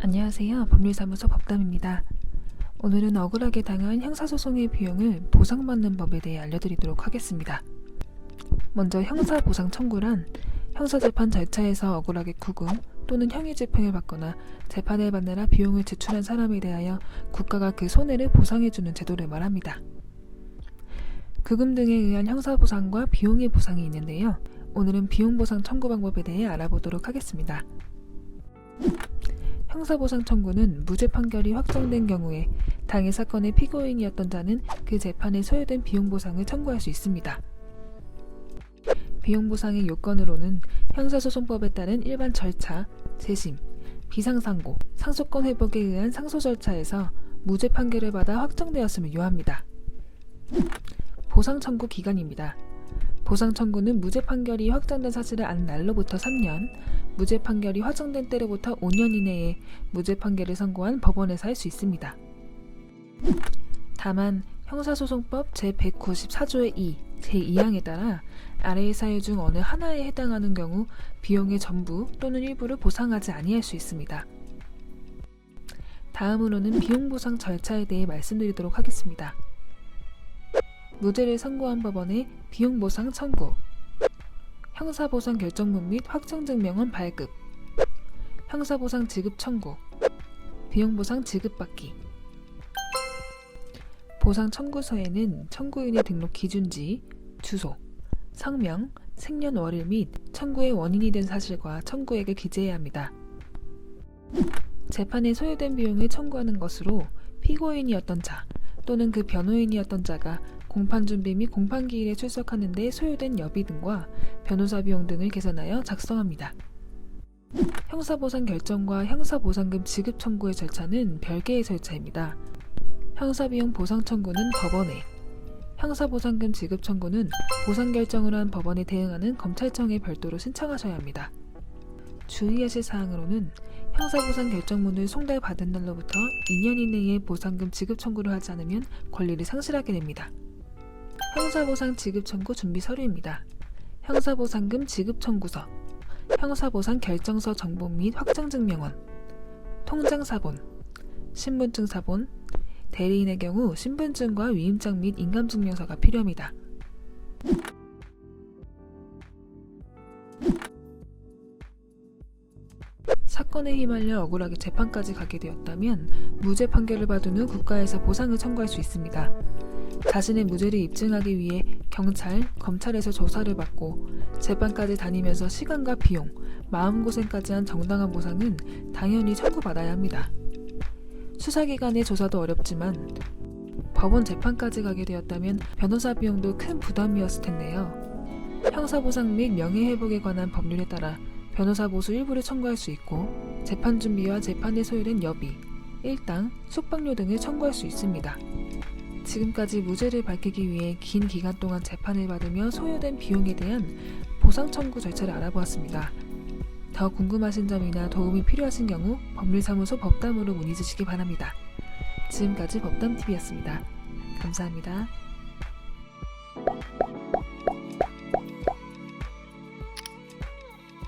안녕하세요. 법률사무소 법담입니다. 오늘은 억울하게 당한 형사소송의 비용을 보상받는 법에 대해 알려드리도록 하겠습니다. 먼저 형사보상 청구란 형사재판 절차에서 억울하게 구금 또는 형의 집행을 받거나 재판을 받느라 비용을 지출한 사람에 대하여 국가가 그 손해를 보상해주는 제도를 말합니다. 구금 등에 의한 형사보상과 비용의 보상이 있는데요. 오늘은 비용보상 청구 방법에 대해 알아보도록 하겠습니다. 형사보상 청구는 무죄 판결이 확정된 경우에 당해 사건의 피고인이었던 자는 그 재판에 소요된 비용 보상을 청구할 수 있습니다. 비용 보상의 요건으로는 형사소송법에 따른 일반 절차, 재심, 비상상고, 상소권 회복에 의한 상소 절차에서 무죄 판결을 받아 확정되었음을 요합니다. 보상 청구 기간입니다. 보상 청구는 무죄 판결이 확정된 사실을 안 날로부터 3년, 무죄 판결이 확정된 때로부터 5년 이내에 무죄 판결을 선고한 법원에서 할 수 있습니다. 다만 형사소송법 제194조의 2, 제2항에 따라 아래의 사유 중 어느 하나에 해당하는 경우 비용의 전부 또는 일부를 보상하지 아니할 수 있습니다. 다음으로는 비용 보상 절차에 대해 말씀드리도록 하겠습니다. 무죄를 선고한 법원의 비용 보상 청구 형사보상 결정문 및 확정증명원 발급, 형사보상 지급 청구, 비용보상 지급받기. 보상 청구서에는 청구인의 등록 기준지, 주소, 성명, 생년월일 및 청구의 원인이 된 사실과 청구액을 기재해야 합니다. 재판에 소요된 비용을 청구하는 것으로 피고인이었던 자 또는 그 변호인이었던 자가 공판 준비 및 공판 기일에 출석하는 데 소요된 여비 등과 변호사 비용 등을 계산하여 작성합니다. 형사보상 결정과 형사보상금 지급 청구의 절차는 별개의 절차입니다. 형사비용 보상 청구는 법원에, 형사보상금 지급 청구는 보상 결정을 한 법원에 대응하는 검찰청에 별도로 신청하셔야 합니다. 주의하실 사항으로는 형사보상 결정문을 송달받은 날로부터 2년 이내에 보상금 지급 청구를 하지 않으면 권리를 상실하게 됩니다. 형사보상 지급 청구 준비 서류입니다. 형사보상금 지급 청구서, 형사보상 결정서 정보 및 확정증명원, 통장 사본, 신분증 사본, 대리인의 경우 신분증과 위임장 및 인감증명서가 필요합니다. 사건에 휘말려 억울하게 재판까지 가게 되었다면 무죄 판결을 받은 후 국가에서 보상을 청구할 수 있습니다. 자신의 무죄를 입증하기 위해 경찰, 검찰에서 조사를 받고 재판까지 다니면서 시간과 비용, 마음고생까지 한 정당한 보상은 당연히 청구받아야 합니다. 수사기관의 조사도 어렵지만 법원 재판까지 가게 되었다면 변호사 비용도 큰 부담이었을 텐데요. 형사보상 및 명예회복에 관한 법률에 따라 변호사 보수 일부를 청구할 수 있고 재판 준비와 재판에 소요된 여비, 일당, 숙박료 등을 청구할 수 있습니다. 지금까지 무죄를 밝히기 위해 긴 기간 동안 재판을 받으며 소요된 비용에 대한 보상 청구 절차를 알아보았습니다. 더 궁금하신 점이나 도움이 필요하신 경우 법률사무소 법담으로 문의 주시기 바랍니다. 지금까지 법담TV였습니다. 감사합니다.